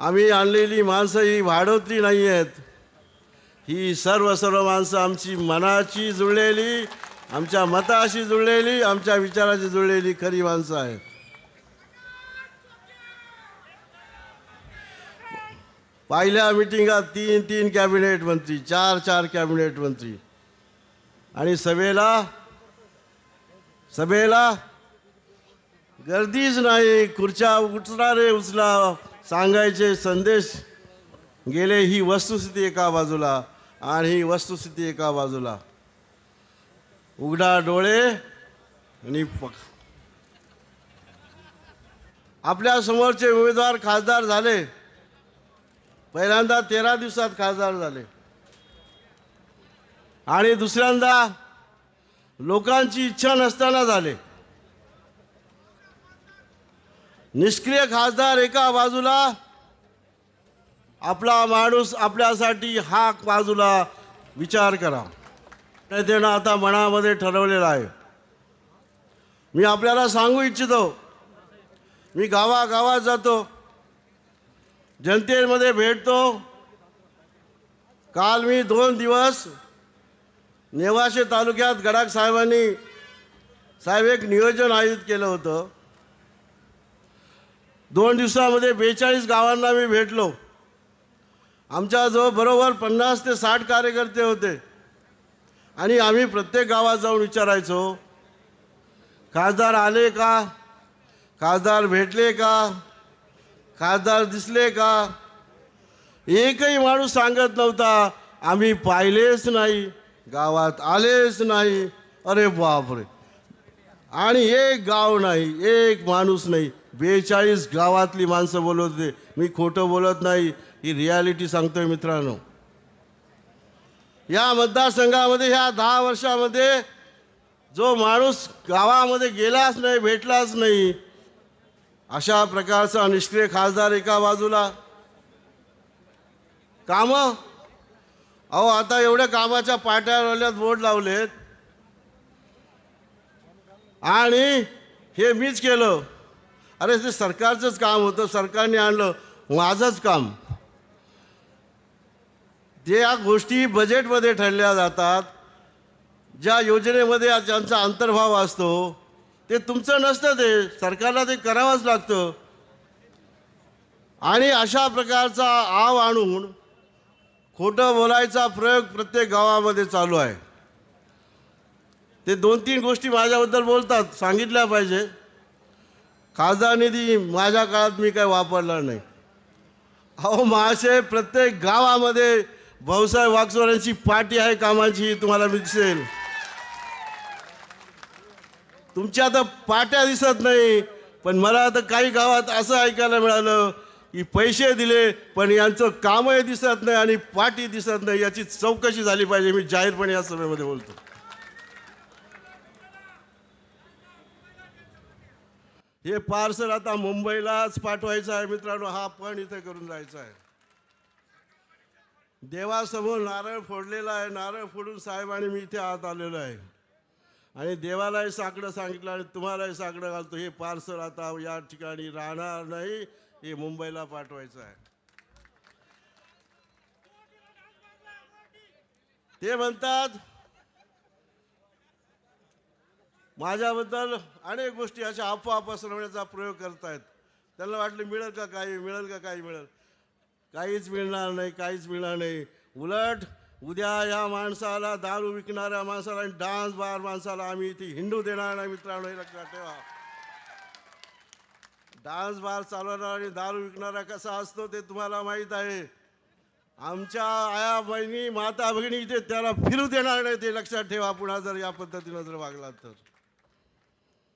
आम्ही आणलेली माणसं ही वाढवली नाही आहेत ही सर्व सर्व माणसं आमची मनाची जुळलेली आमच्या मताशी जुळलेली आमच्या विचाराशी जुळलेली खरी माणसं आहेत. पहिल्या मिटिंगात तीन तीन कॅबिनेट मंत्री चार चार कॅबिनेट मंत्री. आणि सभेला सभेला गर्दीच नाही खुर्च्या उचणारे उचला. सांगायचे संदेश गेले ही वस्तुस्थिती एका बाजूला आणि ही वस्तुस्थिती एका बाजूला. उघडा डोळे आणि आपल्या समोरचे उमेदवार खासदार झाले. पहिल्यांदा तेरा दिवसात खासदार झाले. आणि दुसऱ्यांदा लोकांची इच्छा नसताना झाले. निष्क्रिय खासदार एका बाजूला आपला माणूस आपल्यासाठी हा बाजूला विचार करा. देणं आता मनामध्ये ठरवलेलं आहे. मी आपल्याला सांगू इच्छितो मी गावागावात जातो जनतेमध्ये भेटतो. काल मी दोन दिवस नेवाशे तालुक्यात गडाख साहेबांनी साहेब एक नियोजन आयोजित केलं होतं. दोन दिवसामध्ये बेचाळीस गावांना मी भेटलो. आमच्याजवळ बरोबर पन्नास ते साठ कार्यकर्ते होते. आणि आम्ही प्रत्येक गावात जाऊन विचारायचो खासदार आले का? खासदार भेटले का? खासदार दिसले का? एकही माणूस सांगत नव्हता आम्ही पाहिलेच नाही गावात आलेच नाही. अरे बापरे. आणि एक गाव नाही एक माणूस नाही. बेचाळीस गावातली माणसं बोलत होते. मी खोटं बोलत नाही ही रियालिटी सांगतोय मित्रांनो. या मतदारसंघामध्ये ह्या दहा वर्षामध्ये जो माणूस गावामध्ये गेलाच नाही भेटलाच नाही अशा प्रकारचा निष्क्रिय खासदार एका बाजूला. कामं? अहो आता एवढ्या कामाच्या पाट्यावल्यात बोर्ड लावलेत. आणि हे मीच केलं. अरे ते सरकारचंच काम होतं सरकारने आणलं माझंच काम. जे या गोष्टी बजेटमध्ये ठरल्या जातात ज्या योजनेमध्ये ज्यांचा अंतर्भाव असतो ते तुमचं नसतं ते सरकारला ते करावंच लागतं. आणि अशा प्रकारचा आव आणून खोटं बोलायचा प्रयोग प्रत्येक गावामध्ये चालू आहे. ते दोन तीन गोष्टी माझ्याबद्दल बोलतात सांगितल्या पाहिजे. खासदार निधी माझ्या काळात मी काय वापरला नाही. अहो महाशय प्रत्येक गावामध्ये भाऊसाहेब वागचोरांची पार्टी आहे कामाची तुम्हाला दिसेल. तुमच्या आता पाट्या दिसत नाही पण मला आता काही गावात असं ऐकायला मिळालं की पैसे दिले पण यांचं कामही दिसत नाही आणि पाठी दिसत नाही याची चौकशी झाली पाहिजे मी जाहीरपणे या सभेमध्ये बोलतो. हे पार्सल आता मुंबईलाच पाठवायचं आहे मित्रांनो हा पण इथे करून जायचा आहे. देवासमोर नारळ फोडलेला आहे नारळ फोडून साहेब आणि मी इथे आत आलेलो आहे. आणि देवालाही साकडं सांगितलं आणि तुम्हालाही साकडं घालतो. हे पार्सल आता या ठिकाणी राहणार नाही हे मुंबईला पाठवायचं आहे. ते म्हणतात माझ्याबद्दल अनेक गोष्टी अशा अफवा पसरवण्याचा प्रयोग करतायत. त्यांना वाटलं मिळेल का काही? मिळेल का काही? मिळेल. काहीच मिळणार नाही काहीच मिळणार नाही. उलट उद्या या माणसाला दारू विकणाऱ्या माणसाला आणि डान्स बार माणसाला आम्ही इथे हिंडू देणार नाही मित्रांनो. हे लक्षात ठेवा. डान्स बार चालवणारा आणि दारू विकणारा कसा असतो ते तुम्हाला माहीत आहे. आमच्या आया बहिणी माता भगिनी इथे त्याला फिरू देणार नाही ते लक्षात ठेवा. पुन्हा जर या पद्धतीनं जर वागला तर.